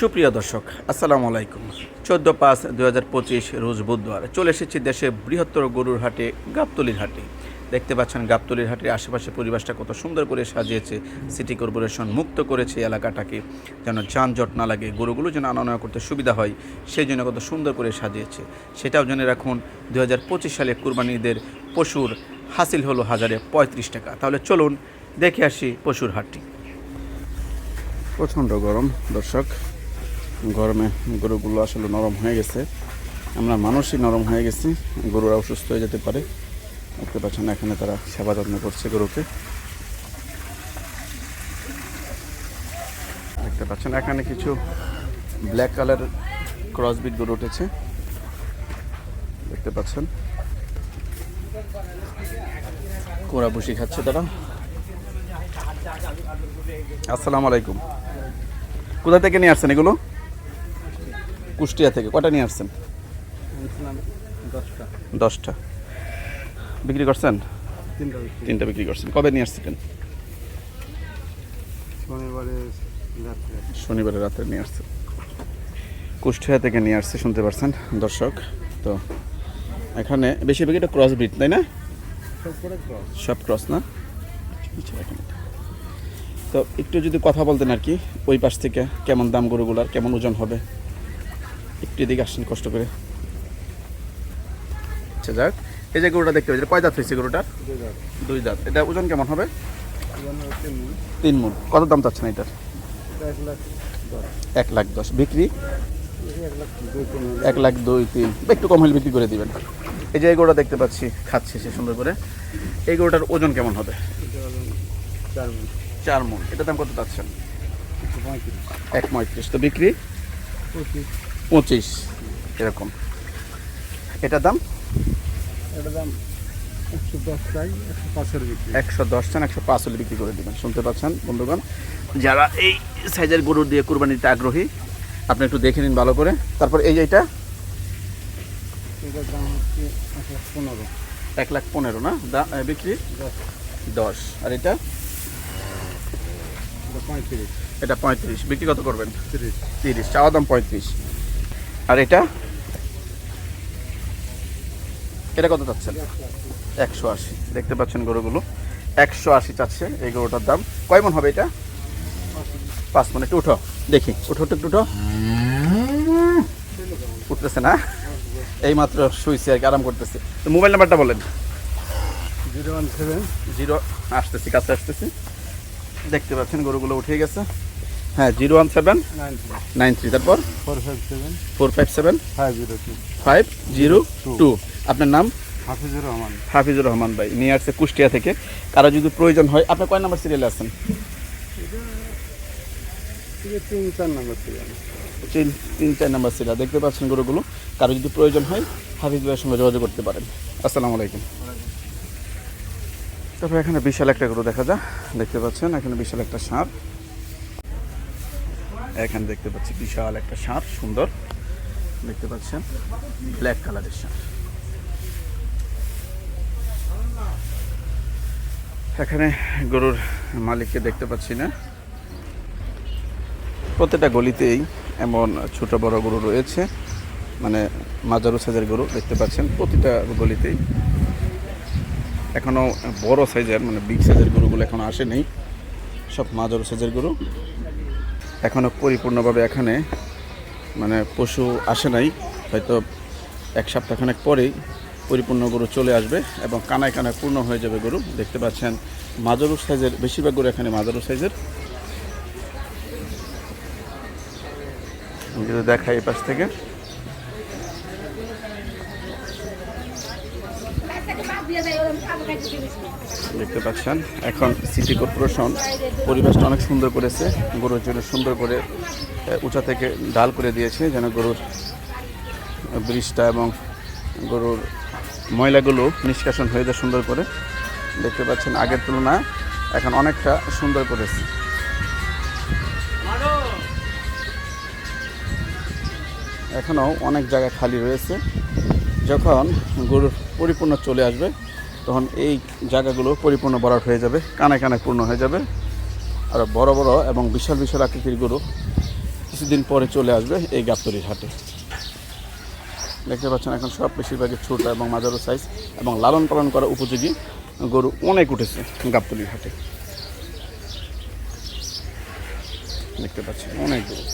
সুপ্রিয় দর্শক, আসসালামু আলাইকুম। চোদ্দ পাঁচ দু হাজার পঁচিশ রোজ বুধবার চলে এসেছি দেশে বৃহত্তর গরুর হাটে, গাবতলির হাটে। দেখতে পাচ্ছেন গাবতলির হাটের আশেপাশে পরিবেশটা কত সুন্দর করে সাজিয়েছে, সিটি কর্পোরেশন মুক্ত করেছে এলাকাটাকে, যেন যানজট না লাগে, গরুগুলো যেন আনা করতে সুবিধা হয়, সেই জন্য কত সুন্দর করে সাজিয়েছে। সেটাও জেনে রাখুন দু হাজার পঁচিশ সালে কুরবানিদের পশুর হাসিল হলো হাজারে পঁয়ত্রিশ টাকা। তাহলে চলুন, দেখে আসি পশুর হাটটি। প্রচণ্ড গরম, দর্শক। গরমে গরুগুলো আসলে নরম হয়ে গেছে। আমরা মানুষই নরম হয়ে গেছি, গরুরা অসুস্থ হয়ে যেতে পারে। দেখতে পাচ্ছেন এখানে তারা সেবা যত্ন করছে গরুকে। দেখতে পাচ্ছেন, এখানে কিছু ব্ল্যাক কালার ক্রসবিট গরু উঠেছে। দেখতে পাচ্ছেন। কোরা বসি খাচ্ছে তারা। আসসালামু আলাইকুম। কোথা থেকে নিয়ে আসছেন এগুলো? কুষ্টিয়া থেকে কটা নিয়ে আসছেন? দশটা। বিক্রি করছেন? তিনটা তিনটা বিক্রি করছেন। কবে নিয়ে আসছিলেন? শনিবারে রাত্রে। নিয়ে আসছেন কুষ্টিয়া থেকে নিয়ে আসছে শুনতে পারছেন দর্শক। তো এখানে বেশিরভাগ এটা ক্রস ব্রিড তাই না? সব ক্রস না? আচ্ছা, তো একটু যদি কথা বলতেন আর কি ওই পাশ থেকে কেমন দাম গরুগুলার কেমন ওজন হবে? একটু এদিকে আসছেন কষ্ট করে। আচ্ছা যাক। এই যে গরুটা দেখতে পাচ্ছি কয় দাঁত হয়েছে গরুটার? দুই দাঁত। এটা ওজন কেমন হবে? তিন মূল। তিন মন কত দাম চাচ্ছেন এটার? এক লাখ দশ। বিক্রি? এক লাখ দুই তিন একটু কম হলে বিক্রি করে দিবেন। এই যে এই গরুটা দেখতে পাচ্ছি খাচ্ছে সে সুন্দর করে। এই গরুটার ওজন কেমন হবে? চার মূল। চার মন এটার দাম কত চাচ্ছেন? এক পঁয়ত্রিশ। তো বিক্রি? পঁচিশ এরকম। এটার দাম? এটার দাম একশো দশ চান একশো পাঁচ হলে বিক্রি করে দেবেন শুনতে পাচ্ছেন বন্ধুগণ? যারা এই সাইজের গরু দিয়ে কুরবানিতে আগ্রহী আপনি একটু দেখে নিন ভালো করে। তারপর এই এটা? এটার দাম হচ্ছে এক লাখ পনেরো। এক লাখ পনেরো না? দা- বিক্রি? দশ। আর এটা? এটা পঁয়ত্রিশ। এটা পঁয়ত্রিশ। বিক্রি কত করবেন? তিরিশ। তিরিশ। চাওয়া দাম পঁয়ত্রিশ। আর এটা? এটা কত চাচ্ছেন? একশো আশি। দেখতে পাচ্ছেন গরুগুলো। একশো আশি চাচ্ছে এই গরুটার দাম। কয় মন হবে এটা? পাঁচ মন। একটু উঠো। দেখি। উঠো একটু উঠো। উঠতেছে না? এই মাত্র শুইছে আর কি আরাম করতেছে। তো মোবাইল নাম্বারটা বলেন। Zero one seven. জিরো আসতেছি কাছে আসতেছি। দেখতে পাচ্ছেন গরুগুলো উঠে গেছে। হ্যাঁ zero one seven nine three. তারপর? Four five seven four five seven five zero two. Five zero two. আপনার নাম? হাফিজুর রহমান। হাফিজুর রহমান ভাই নিয়ে আসছে কুষ্টিয়া থেকে। কারও যদি প্রয়োজন হয় আপনি কয় নাম্বার সিরিয়ালে আছেন? তিন চার নম্বর ছিল তিন তিন চার নাম্বার সিরিয়াল দেখতে পাচ্ছেন গরুগুলো। কারও যদি প্রয়োজন হয় হাফিজ ভাইয়ের সঙ্গে যোগাযোগ করতে পারেন। আসসালামু আলাইকুম। তারপরে এখানে বিশাল একটা গরু দেখা যায় দেখতে পাচ্ছেন এখানে বিশাল একটা সার। এখানে দেখতে পাচ্ছি বিশাল একটা সার সুন্দর। দেখতে পাচ্ছেন ব্ল্যাক কালারের সার এখানে গরুর মালিককে দেখতে পাচ্ছি না। প্রত্যেকটা গলিতেই এমন ছোট বড় গরু রয়েছে। মানে মাজারু সাইজের গরু দেখতে পাচ্ছেন প্রতিটা গলিতেই। এখনও বড় সাইজের মানে বিগ সাইজের গরুগুলো এখনও আসেনি। সব মাজারু সাইজের গরু। এখনও পরিপূর্ণভাবে এখানে মানে পশু আসে নাই। হয়তো এক সপ্তাহখানেক পরেই পরিপূর্ণ গরু চলে আসবে এবং কানায় কানায় পূর্ণ হয়ে যাবে গরু। দেখতে পাচ্ছেন, মাজারু সাইজের, বেশিরভাগ গরু এখানে মাজারু সাইজের। দেখা দেখাই এই পাশ থেকে। দেখতে পাচ্ছেন, এখন সিটি কর্পোরেশন পরিবেশটা অনেক সুন্দর করেছে, গরুর জন্য সুন্দর করে উঁচা থেকে ডাল করে দিয়েছে, যেন গরুর ব্রিজটা এবং গরুর ময়লাগুলো নিষ্কাশন হয়ে যায় সুন্দর করে। দেখতে পাচ্ছেন, আগের তুলনায় এখন অনেকটা সুন্দর করেছে। এখনও অনেক জায়গা খালি রয়েছে, যখন গরুর পরিপূর্ণ চলে আসবে তখন এই জায়গাগুলো পরিপূর্ণ ভরাট হয়ে যাবে, কানে কানে পূর্ণ হয়ে যাবে। আর বড় বড় এবং বিশাল বিশাল আকৃতির গরু কিছুদিন পরে চলে আসবে এই গাবতলির হাটে। দেখতে পাচ্ছেন এখন সব বেশিরভাগই ছোট এবং মাঝারো সাইজ এবং লালন পালন করা উপযোগী গরু অনেক উঠেছে গাবতলির হাটে। দেখতে পাচ্ছেন অনেক গরু।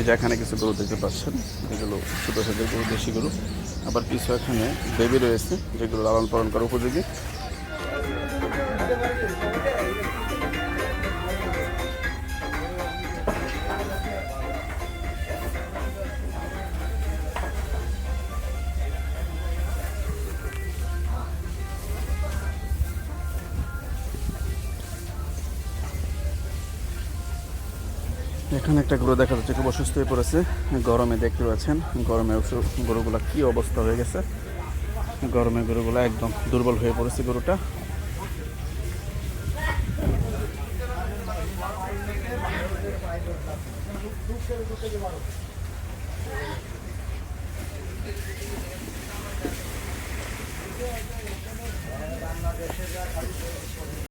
এই যে এখানে কিছু গরু দেখতে পাচ্ছেন যেগুলো ছোট সাইজের গরু, দেশি গরু। আবার কিছু এখানে বেবি রয়েছে, যেগুলো লালন পালন করার উপযোগী। এখানে একটা গরু দেখা যাচ্ছে, খুব অসুস্থ হয়ে পড়েছে। গরমে দেখতে পাচ্ছেন, গরমে গরুগুলা কি অবস্থা হয়ে গেছে। গরমে গরুগুলা একদম দুর্বল হয়ে পড়েছে গরুটা।